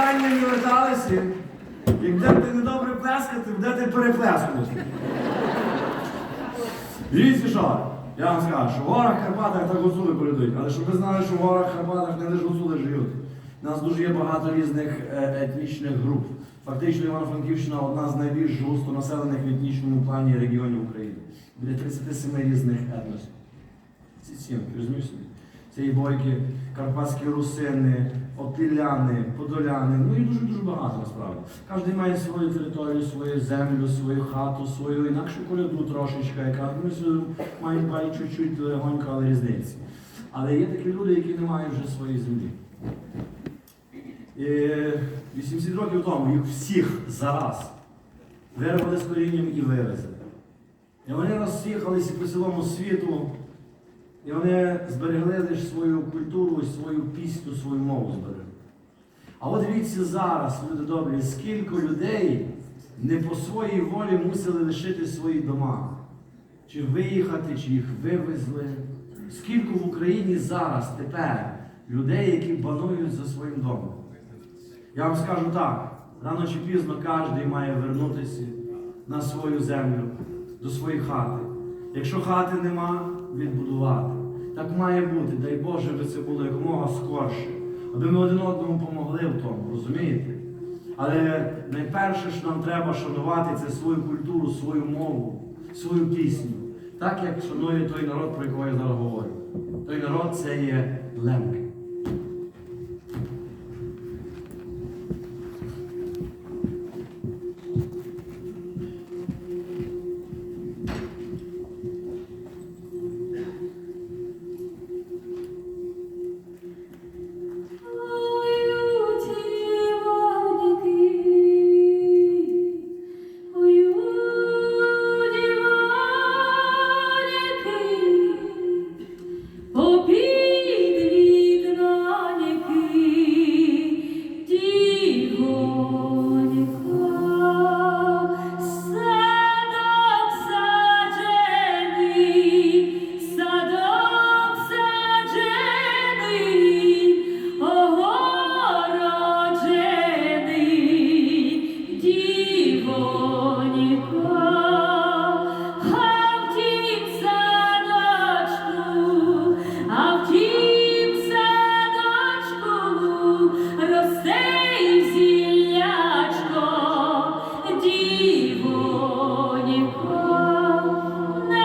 питання не верталися. Як будете недобре плескати, будете переплескувати. Дивіться що, я вам скажу, що в горах Карпатах так гуцули передають, але щоб ви знали, що в горах Карпатах не лише гуцули живуть. У нас дуже є багато різних е, етнічних груп. Фактично Івано-Франківщина одна з найбільш густо населених в етнічному плані регіонів України. Біля 37 різних етносів. Ці сім, розумієш і бойки, карпатські русини, опіляни, подоляни, ну і дуже-дуже багато насправді. Кожен має свою територію, свою землю, свою хату, свою інакшу коляду трошечка, яка ми мають бай чуть-чуть легонько, але різниці. Але є такі люди, які не мають вже своєї землі. І 80 років тому їх всіх зараз вирвали з корінням і вивезли. І вони розсіхалися по цілому світу, і вони зберегли лише свою культуру, свою пісню, свою мову зберегли. А от дивіться зараз, люди добрі, скільки людей не по своїй волі мусили лишити свої дома. Чи виїхати, чи їх вивезли. Скільки в Україні зараз тепер людей, які банують за своїм домом. Я вам скажу так, рано чи пізно кожен має вернутися на свою землю, до своєї хати. Якщо хати нема, відбудувати. Так має бути, дай Боже, би це було якомога скорше, аби ми один одному помогли в тому, розумієте? Але найперше, що нам треба шанувати, це свою культуру, свою мову, свою пісню. Так як шанує той народ, про якого я зараз говорю. Той народ це є лемки.